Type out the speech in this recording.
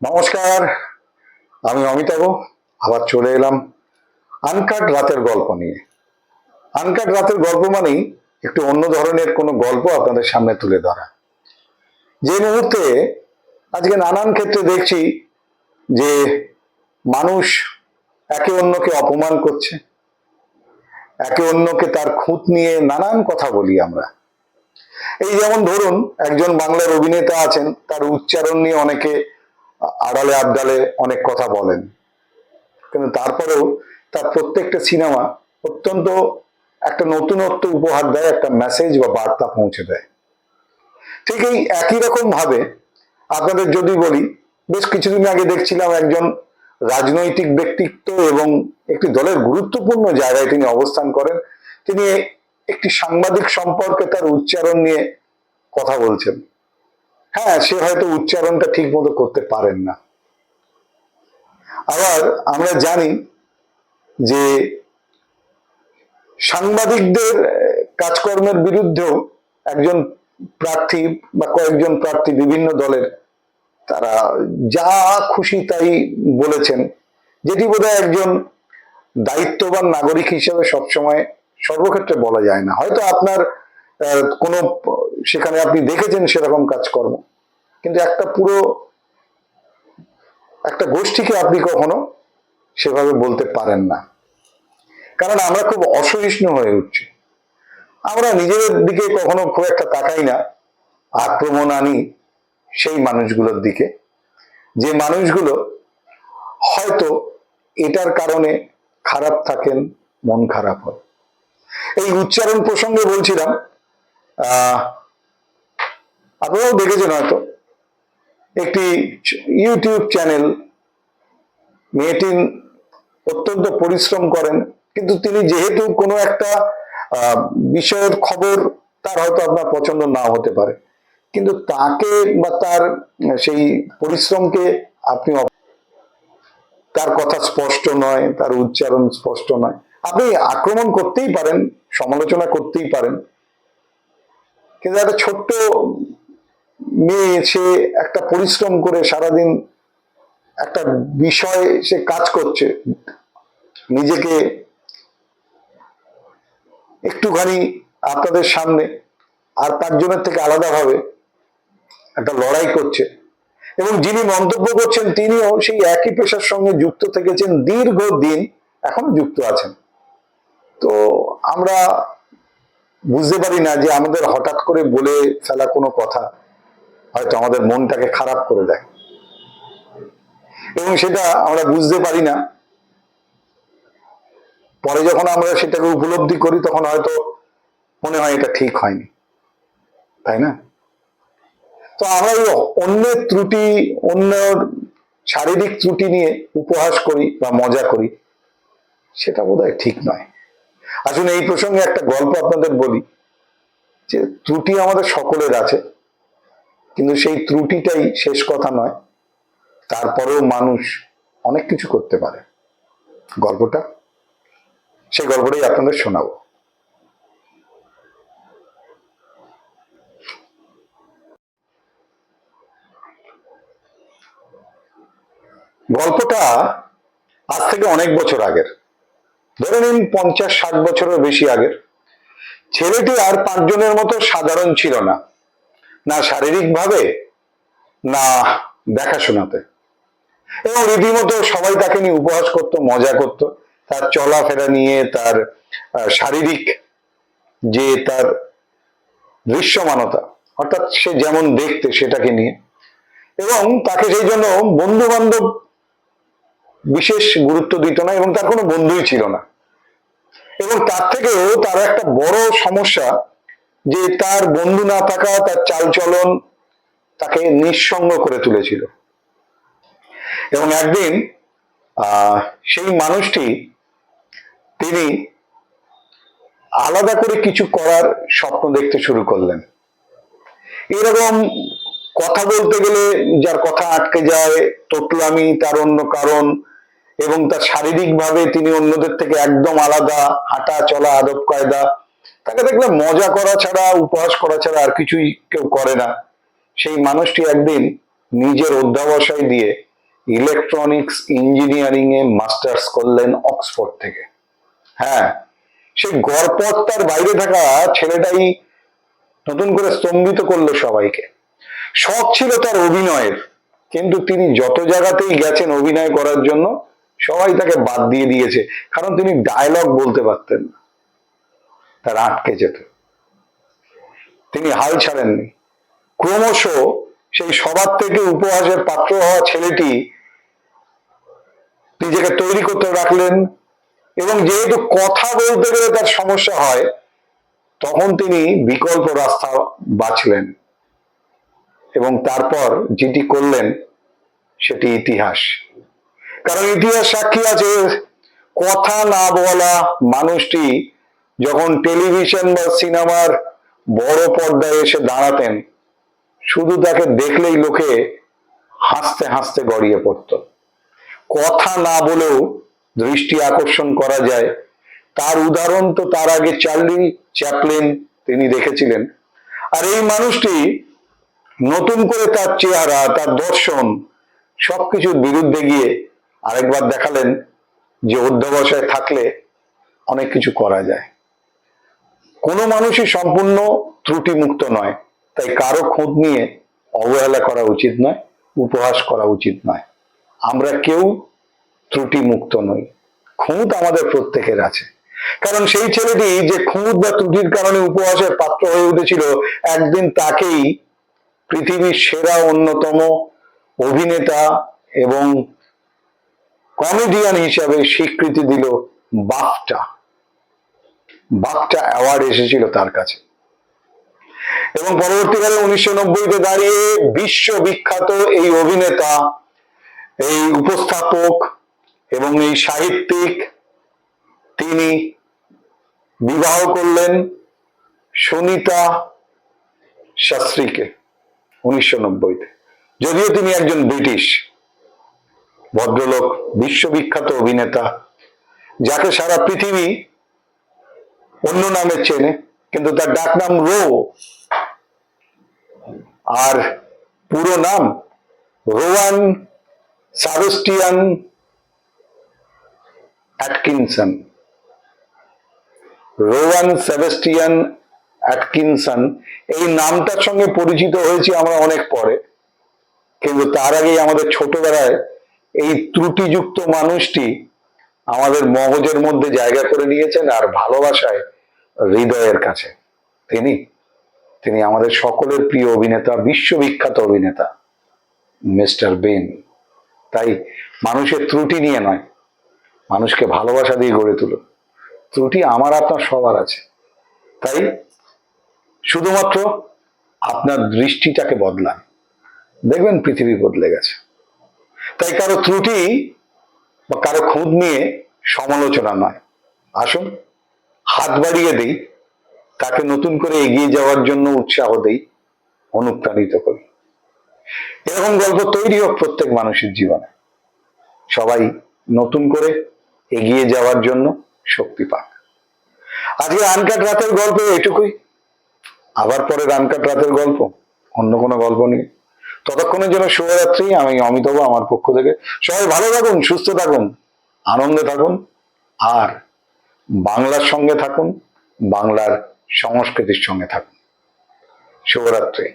নমস্কার, আমি অমিতাভ, আবার চলে এলাম আনকাট রাতের গল্প নিয়ে। আনকাট রাতের গল্প মানেই একটু অন্য ধরনের কোনো গল্প আপনাদের সামনে তুলে ধরা। যে মুহূর্তে আজকে নানান ক্ষেত্রে দেখছি যে মানুষ একে অন্যকে অপমান করছে, একে অন্যকে তার খুঁত নিয়ে নানান কথা বলি আমরা। এই যেমন ধরুন, একজন বাংলার অভিনেতা আছেন, তার উচ্চারণ নিয়ে অনেকে আড়ালে আবডালে অনেক কথা বলেন। কিন্তু তারপরেও তার প্রত্যেকটা সিনেমা অত্যন্ত একটা নতুনত্ব উপহার দেয়, একটা মেসেজ বা বার্তা পৌঁছে দেয়। ঠিক এই একই রকম ভাবে আপনাদের যদি বলি, বেশ কিছুদিন আগে দেখছিলাম একজন রাজনৈতিক ব্যক্তিত্ব এবং একটি দলের গুরুত্বপূর্ণ জায়গায় তিনি অবস্থান করেন। তিনি একটি সাংবাদিক সম্পর্কে তার উচ্চারণ নিয়ে কথা বলছেন। হ্যাঁ সে হয়তো উচ্চারণটা ঠিক মতো করতে পারেন না। আবার আমরা জানি যে সাংবাদিকদের কাজকর্মের বিরুদ্ধেও একজন প্রার্থী বা কয়েকজন প্রার্থী বিভিন্ন দলের তারা যা খুশি তাই বলেছেন। যেটি বোধহয় একজন দায়িত্ববান নাগরিক হিসেবে সবসময় সর্বক্ষেত্রে বলা যায় না। হয়তো আপনার কোনো, সেখানে আপনি দেখেছেন সেরকম কাজকর্ম। কিন্তু একটা পুরো, একটা গোষ্ঠীকে আপনি কখনো সেভাবে বলতে পারেন না। কারণ আমরা খুব অসহিষ্ণু হয়ে উঠছি। আমরা নিজেদের দিকে কখনো খুব একটা তাকাই না। আক্রমণ আনি সেই মানুষগুলোর দিকে। যে মানুষগুলো হয়তো এটার কারণে খারাপ থাকেন, মন খারাপ হয়। এই উচ্চারণ প্রসঙ্গে বলছিলাম আপনারাও দেখেছেন হয়তো একটি ইউটিউব চ্যানেল মেয়েটি অত্যন্ত পরিশ্রম করেন, কিন্তু তিনি যেহেতু কোনো একটা বিষয়ের খবর তার হয়তো আপনার পছন্দ না হতে পারে। কিন্তু তাকে বা তার সেই পরিশ্রমকে আপনি তার কথা স্পষ্ট নয়, তার উচ্চারণ স্পষ্ট নয়। আপনি আক্রমণ করতেই পারেন, সমালোচনা করতেই পারেন কিন্তু একটা ছোট্ট মেয়ে, সে একটা পরিশ্রম করে সারাদিন একটা বিষয় সে কাজ করছে। নিজেকে একটুখানি আপনাদের সামনে আর পাঁচজনের থেকে আলাদাভাবে একটা লড়াই করছে। এবং যিনি মন্তব্য করছেন, তিনিও সেই একই পেশার সঙ্গে যুক্ত থেকেছেন দীর্ঘ দিন এখনও যুক্ত আছেন। তো আমরা বুঝতে পারি না যে আমাদের হঠাৎ করে বলে ফেলা কোনো কথা হয়তো আমাদের মনটাকে খারাপ করে দেয়। এবং সেটা আমরা বুঝতে পারি না। পরে যখন আমরা সেটাকে উপলব্ধি করি, তখন হয়তো মনে হয় এটা ঠিক হয়নি। তাই না? তো আমরা অন্যের ত্রুটি, অন্যের শারীরিক ত্রুটি নিয়ে উপহাস করি বা মজা করি, সেটা বোধহয় ঠিক নয়। আসলে এই প্রসঙ্গে একটা গল্প আপনাদের বলি, যে ত্রুটি আমাদের সকলের আছে, কিন্তু সেই ত্রুটিটাই শেষ কথা নয়, তারপরেও মানুষ অনেক কিছু করতে পারে। গল্পটা, সেই গল্পটাই আপনাদের শোনাবো। গল্পটা আজ থেকে অনেক বছর আগের। ধরে নিন পঞ্চাশ ষাট বছরের বেশি আগের। ছেলেটি আর পাঁচজনের মতো সাধারণ ছিল না। না শারীরিকভাবে, না দেখাশোনাতে। এবং রীতিমতো সবাই তাকে নিয়ে উপহাস করত, মজা করত। তার চলাফেরা নিয়ে, তার শারীরিক যে তার দৃশ্যমানতা, অর্থাৎ সে যেমন দেখতে সেটাকে নিয়ে। এবং তাকে সেই জন্য বন্ধু বান্ধব বিশেষ গুরুত্ব দিত না এবং তার কোনো বন্ধুই ছিল না। এবং তার থেকেও তার একটা বড় সমস্যা যে তার বন্ধু না থাকা, তার চালচলন তাকে নিঃসঙ্গ করে তুলেছিল। এবং একদিন সেই মানুষটি, তিনি আলাদা করে কিছু করার স্বপ্ন দেখতে শুরু করলেন। এরকম কথা বলতে গেলে যার কথা আটকে যায়, তোতলামি তার অন্য কারণ এবং তার শারীরিক ভাবে তিনি অন্যদের থেকে একদম আলাদা, হাঁটা, চলা, আদব কায়দা। তাকে দেখলে মজা করা ছাড়া, উপহাস করা ছাড়া আর কিছুই কেউ করে না। সেই মানুষটি একদিন নিজের অধ্যাবসায় দিয়ে ইলেকট্রনিক্স ইঞ্জিনিয়ারিং এ মাস্টার্স করলেন অক্সফোর্ড থেকে। হ্যাঁ সেই গড়পড়তার বাইরে থাকা ছেলেটাই নতুন করে স্তম্ভিত করল সবাইকে। শখ ছিল তার অভিনয়ের, কিন্তু তিনি যত জায়গাতেই গেছেন অভিনয় করার জন্য সবাই তাকে বাদ দিয়ে দিয়েছে, কারণ তিনি ডায়লগ বলতে পারতেন না। তার আটকে যেত। তিনি হাল ছাড়েননি। ক্রমশ সেই সবার থেকে উপহাসের পাত্র হওয়া ছেলেটি নিজেকে তৈরি করতে রাখলেন এবং যেহেতু কথা বলতে গেলে তার সমস্যা হয়, তখন তিনি বিকল্প রাস্তা বাছলেন এবং তারপর যেটি করলেন, সেটি ইতিহাস। কারণ ইতিহাস সাক্ষী আছে, কথা না বলা মানুষটি যখন টেলিভিশন বা সিনেমার বড় পর্দায় এসে দাঁড়াতেন, শুধু তাকে দেখলেই লোকে হাসতে হাসতে গড়িয়ে পড়তো। কথা না বলেও দৃষ্টি আকর্ষণ করা যায়। তার উদাহরণ তো তার আগে চার্লি চ্যাপলিন তিনি দেখেছিলেন। আর এই মানুষটি নতুন করে তার চেহারা, তার দর্শন সবকিছুর বিরুদ্ধে গিয়ে আরেকবার দেখালেন যে অধ্যবসায় থাকলে অনেক কিছু করা যায়। কোনো মানুষই সম্পূর্ণ ত্রুটিমুক্ত নয়, তাই কারও খোঁজ নিয়ে অবহেলা করা উচিত নয়, উপহাস করা উচিত নয়। আমরা কেউ ত্রুটি মুক্ত নই, খুঁত আমাদের প্রত্যেকের আছে। কারণ সেই ছেলেটি যে খুঁত বা ত্রুটির কারণে উপহাসের পাত্র হয়ে উঠেছিল, একদিন তাকেই পৃথিবীর সেরা অন্যতম অভিনেতা এবং কমেডিয়ান হিসাবে স্বীকৃতি দিল বাফটা। বাফটা অ্যাওয়ার্ড এসেছিল তার কাছে। এবং পরবর্তীকালে উনিশশো নব্বইতে দাঁড়িয়ে বিশ্ববিখ্যাত এই অভিনেতা, এই উপস্থাপক এবং এই সাহিত্যিক তিনি বিবাহ করলেন সুনিতা শাস্ত্রীকে উনিশশো নব্বইতে। যদিও তিনি একজন ব্রিটিশ। ভদ্রলোক, বিশ্ববিখ্যাত অভিনেতা, যাকে সারা পৃথিবী অন্য নামে চেনে, কিন্তু তার ডাক নাম রো। আর পুরো নাম Rowan Sebastian Atkinson. Rowan Sebastian Atkinson. এই নামটার সঙ্গে পরিচিত হয়েছি আমরা অনেক পরে, কিন্তু তার আগেই আমাদের ছোটবেলায় এই ত্রুটিযুক্ত মানুষটি আমাদের মগজের মধ্যে জায়গা করে নিয়েছেন আর ভালোবাসায় হৃদয়ের কাছে। তিনি তিনি আমাদের সকলের প্রিয় অভিনেতা, বিশ্ববিখ্যাত অভিনেতা, মিস্টার বেন। তাই মানুষের ত্রুটি নিয়ে নয়, মানুষকে ভালোবাসা দিয়ে গড়ে তুলো ত্রুটি আমার, আপনার, সবার আছে। তাই শুধুমাত্র আপনার দৃষ্টিটাকে বদলান। দেখবেন পৃথিবী বদলে গেছে। তাই কারও ত্রুটি বা কারও খুঁত নিয়ে সমালোচনা নয়। আসুন, হাত বাড়িয়ে দিই, তাকে নতুন করে এগিয়ে যাওয়ার জন্য উৎসাহ দেই, অনুপ্রাণিত করি। এরকম গল্প তৈরি হোক প্রত্যেক মানুষের জীবনে। সবাই নতুন করে এগিয়ে যাওয়ার জন্য শক্তি পাক। আজকে আনকাট রাতের গল্প এটুকুই। আবার পরে আনকাট রাতের গল্প, অন্য কোনো গল্প নেই ততক্ষণের জন্য শুভরাত্রি। আমি অমিতাভ, আমার পক্ষ থেকে। সবাই ভালো থাকুন, সুস্থ থাকুন, আনন্দে থাকুন, আর বাংলার সঙ্গে থাকুন, বাংলার সংস্কৃতির সঙ্গে থাকুন। শুভরাত্রি।